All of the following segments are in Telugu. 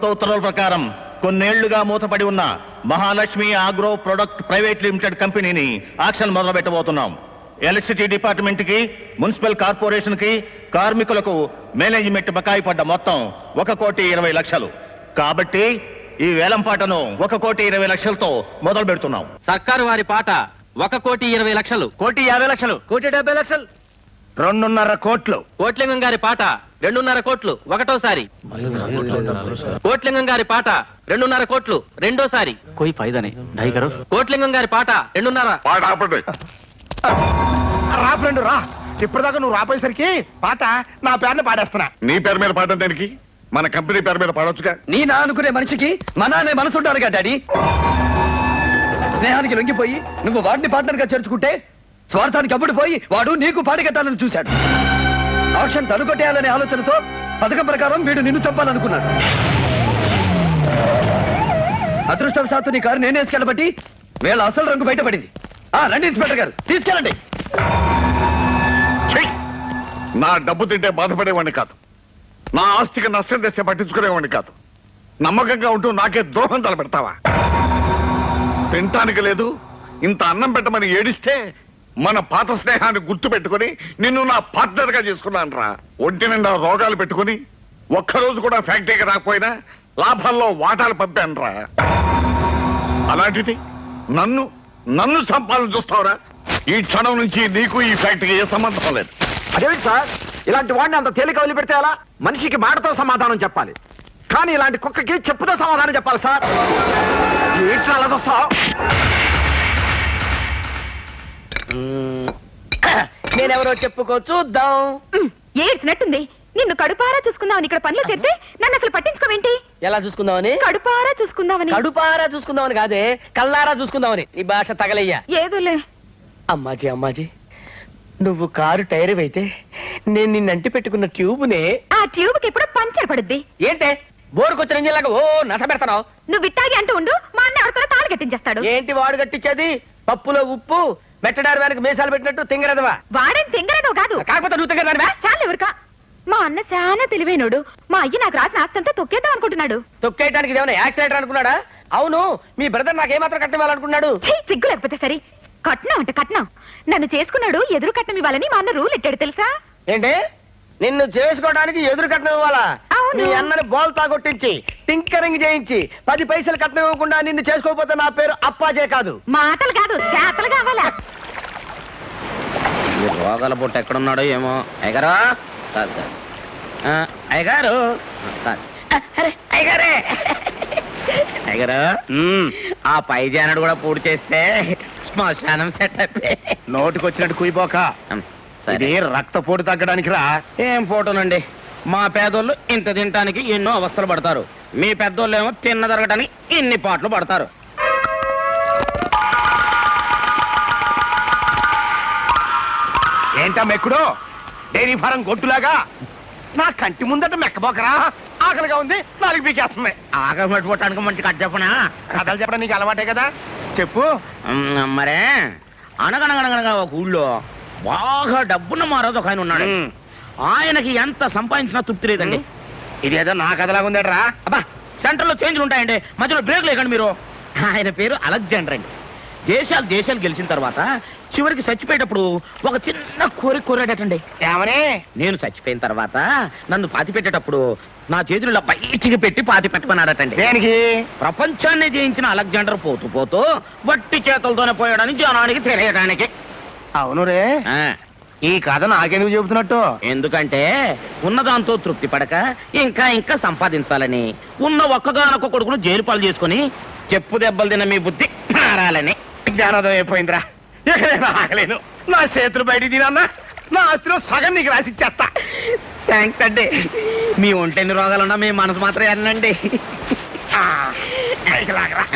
ప్రభుత్వ ఉత్తర్వుల ప్రకారం కొన్నేళ్ళుగా మూతపడి ఉన్న Mahalakshmi agro product private limited కంపెనీని ఆక్షన్ మొదలు పెట్టబోతున్నాం ఎలక్ట్రిసిటీ డిపార్ట్మెంట్కి మున్సిపల్ కార్పొరేషన్కి కార్మికులకు మేనేజ్మెంట్ బకాయి పడ్డ మొత్తం ఒక కోటి ఇరవై లక్షలు. కాబట్టి ఈ వేలంపాటను ఒక కోటి ఇరవై లక్షలతో మొదలు పెడుతున్నాం సర్కారు వారి పాట ఒక కోటి ఇరవై లక్షలు. కోటి యాభై లక్షలు. కోటి డెబ్బై లక్షలు. రెండున్నర కోట్లు కోట్లింగం గారి పాట రెండున్నర కోట్లు ఒకటోసారి కోట్లింగం గారి పాట రెండున్నర కోట్లు రెండోసారి कोई फायदा नहीं ढाई करो కోట్లింగం గారి పాట రెండున్నర పాట ఆపండి రా ఫ్రెండ్ రా ఇప్పటిదాకా నువ్వు రాపోయేసరికి పాట నా పేరుని పాడేస్తున్నా నీ పేరు మీద పాడడం దానికి మన కంపెనీ పేరు మీద పాడొచ్చుగా నీ నా అనుకునే మనిషికి మన అనే మనసు ఉండాలిగా డాడీ స్నేహానికి లొంగిపోయి నువ్వు వాడిని పార్ట్నర్ గా చేర్చుకుంటే స్వార్థానికి అప్పటిపోయి వాడు నీకు పాడికట్టాలని చూశాడు. ఆప్షన్ తనుకొట్టేయాలనే ఆలోచనతో పథకం ప్రకారం వీడు నిన్ను చంపాలనుకున్నాడు. అదృష్టవశాత్తు నీ కారు నేనే వేసుకెళ్ళబట్టి వేళ అసలు రంగు బయటపడింది. ఆ రండి ఇన్స్పెక్టర్ గారు తీసుకెళ్ళండి. నా డబ్బు తింటే బాధపడేవాడిని కాదు. నా ఆస్తికి నష్టం తెస్తే పట్టించుకునేవాడిని కాదు. నమ్మకంగా ఉంటూ నాకే ద్రోహం తలపెడతావా? తినటానికి లేదు ఇంత అన్నం పెట్టమని ఏడిస్తే మన పాత స్నేహాన్ని గుర్తు పెట్టుకుని నిన్ను నా పార్ట్నర్గా చేసుకున్నాను రా ఒంటి నిండా రోగాలు పెట్టుకుని ఒక్కరోజు కూడా ఫ్యాక్టరీకి రాకపోయినా లాభాల్లో వాటాలు పంపాను రా అలాంటిది నన్ను నన్ను సంపాదన చూస్తావురా. ఈ క్షణం నుంచి నీకు ఈ ఫ్యాక్టరీకి ఏ సంబంధం లేదు. అదేంటి సార్? ఇలాంటి వాడిని అంత తేలిక వదిలిపెడితే ఎలా? మనిషికి మాటతో సమాధానం చెప్పాలి. కానీ ఇలాంటి కుక్కకి చెప్పుతో సమాధానం చెప్పాలి సార్. ఏంటి అలా చూస్తావు? నేనెవరో చెప్పుకో చూద్దాం. ఏడ్చినట్టుంది. నిన్ను కడుపారా చూసుకుందామని ఇక్కడ పనులు చేస్తే నన్ను అసలు పట్టించుకోవేంటి? ఎలా చూసుకుందామని? కడుపారా చూసుకుందామని. కడుపారా చూసుకుందామని కాదే కల్లారా చూసుకుందామని. నీ భాష తగలయ్యా. ఏదోలే. అమ్మాజీ అమ్మాజీ నువ్వు కారు టైర్ అయితే నేను నిన్ను అంటి పెట్టుకున్న ట్యూబ్నే ఆ ట్యూబ్కి ఎప్పుడు పంచర్ పడుద్ది. ఏంటే? బోరుకొచ్చిన ఇంజిన్ లాగా ఓ నస పెడతావు నువ్వు ఇట్టాగి అంటూ ఉండు మా అన్న ఎవరితో తాళి కట్టించేస్తాడు. ఏంటి వాడు కట్టించేది? పప్పులో ఉప్పు మెట్టడారు వెనక మీసాలు పెట్టినట్టు తింగరదవా? వాడేం తింగరదో కాదు. కాకపోతే నువ్వు తింగరదానివా? చాలు ఎవరికా? మా అన్న చాలా తెలివైనోడు. మా అయ్య నాకు రాసిన ఆస్తంతా తొక్కేద్దాం అనుకుంటున్నాడు. తొక్కేయడానికి ఇదేమైనా యాక్సిడెంట్ అనుకున్నాడా? అవును మీ బ్రదర్ నాకేమాత్రం కట్టివ్వాలనుకున్నాడు ఛీ, సిగ్గు లేకపోతే సరే. కట్నం అంటే కట్నం. నన్ను చేసుకున్నాడు ఎదురు కట్నం ఇవ్వాలని మా అన్న రూల్ ఎట్టాడు తెలుసా? ఏంటి? నిన్ను చేసుకోవడానికి ఎదురు కట్నం ఇవ్వాలా? అవును. మీ అన్నని బోల్తా కొట్టించి టింకరింగ్ చేయించి పది పైసలు కట్నం ఇవ్వకుండా నిన్ను చేసుకోకపోతే నా పేరు అప్పాజే కాదు. మాటలు కాదు చేతలు కావాలా? ఈ రోగాల బొట్టు ఎక్కడున్నాడో ఏమో. అయ్యగారా? కాదు కాదు. అయ్యగారు? కాదు. అరే అయ్యగారే! ఆ పై జానడు కూడా పూర్తి చేస్తే శ్మశానం సెటప్ నోటికొచ్చినట్టు కుయిపోక ఇది రక్తపోటు తగ్గడానికి రా ఏం ఫోటోనండి మా పేదోళ్ళు ఇంత తినటానికి ఎన్నో అవస్థలు పడతారు. మీ పెద్దోళ్ళు ఏమో తిన్న జరగటానికి ఇన్ని పాటలు పడతారు. ఏంటా మెక్కుడు? డైరీ ఫారం గొట్టులాగా నా కంటి ముందట మెక్కబోకరా? ఆకలిగా ఉంది నాలుగు పీకేస్తుంది. ఆకలి పట్టుకోవటానికి మంచి కట్ చెప్పనా? కథలు చెప్పడం నీకు అలవాటే కదా? చెప్పు. మరే అనగనగనగనగా ఒక ఊళ్ళో బాగా డబ్బున్న మారోజు ఒక ఆయన ఉన్నాడు. ఆయనకి ఎంత సంపాదించినా తృప్తి లేదండి. ఇదేదో నా కథలాగా ఉందట్రా? అబ్బా సెంటర్లో చేంజ్లు ఉంటాయండి. మధ్యలో బ్రేక్ లేకండి మీరు. ఆయన పేరు అలెగ్జాండర్ అండి. దేశాలు దేశాలు గెలిచిన తర్వాత చివరికి చచ్చిపోయేటప్పుడు ఒక చిన్న కోరిక కోరాడటండి. ఏమని? నేను చచ్చిపోయిన తర్వాత నన్ను పాతి పెట్టేటప్పుడు నా చేతులు ఇలా బయటికి పెట్టి పాతి పెట్టమన్నాడటండి. దేనికి? ప్రపంచాన్ని జయించిన అలెగ్జాండర్ పోతూ పోతూ వట్టి చేతులతోనే పోయాడని జనానికి తెలియడానికి అవును రే. ఈ కథ నాకెందుకు చెబుతున్నట్టు? ఎందుకంటే ఉన్నదాంతో తృప్తి పడక ఇంకా ఇంకా సంపాదించాలని ఉన్న ఒక్కగానొక్క కొడుకును జైలు పాలు చేసుకుని చెప్పు దెబ్బలు తిన్న మీ బుద్ధి మారాలని. జ్ఞానోదయం అయిపోయిందిరా. ఇక నేను ఆగలేను. నా చేతులు బయట తినన్నా నా ఆస్తిలో సగం నీకు రాసిచ్చేస్తా థ్యాంక్స్ అండి. మీ ఒంటెన్ని రోగాలున్నా మీ మనసు మాత్రం వెళ్ళండి.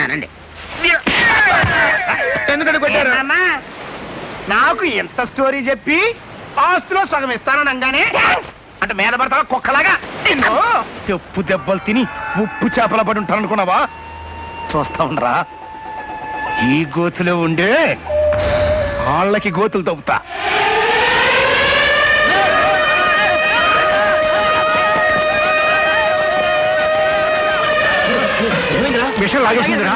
అనండి ఎందుకంటే కొట్టారు? నాకు ఎంత స్టోరీ చెప్పి ఆస్తిలో సగం ఇస్తానని అనగానే అంటే మీద పడతావా? కుక్కలాగా? చెప్పు దెబ్బలు తిని ఉప్పు చేపల పడి ఉంటాను అనుకున్నావా చూస్తా ఉండరా. ఈ గోతులో ఉండే వాళ్ళకి గోతులు తవ్వుతా. విషయం లాగేసిందిరా.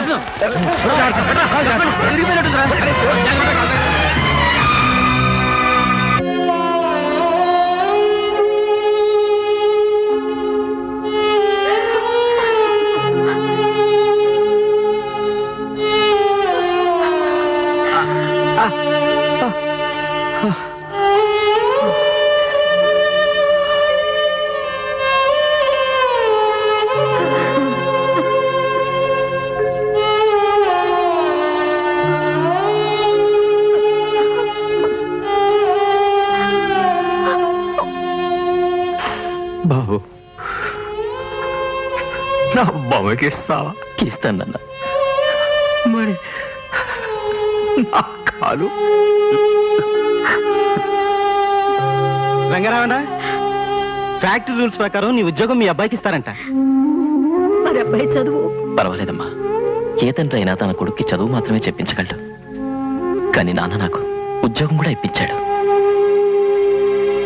బొమ్మకి ఇస్తావా ఇస్తానన్న మరి నా కాలు. రంగారావణ ఫ్యాక్టరీ రూల్స్ ప్రకారం నీ ఉద్యోగం మీ అబ్బాయికి ఇస్తారంట. మరి అబ్బాయి చదువు? పర్వాలేదమ్మా. ఏ తండ్రి అయినా తన కొడుక్కి చదువు మాత్రమే చెప్పించగలడు. కానీ నాన్న నాకు ఉద్యోగం కూడా ఇప్పించాడు.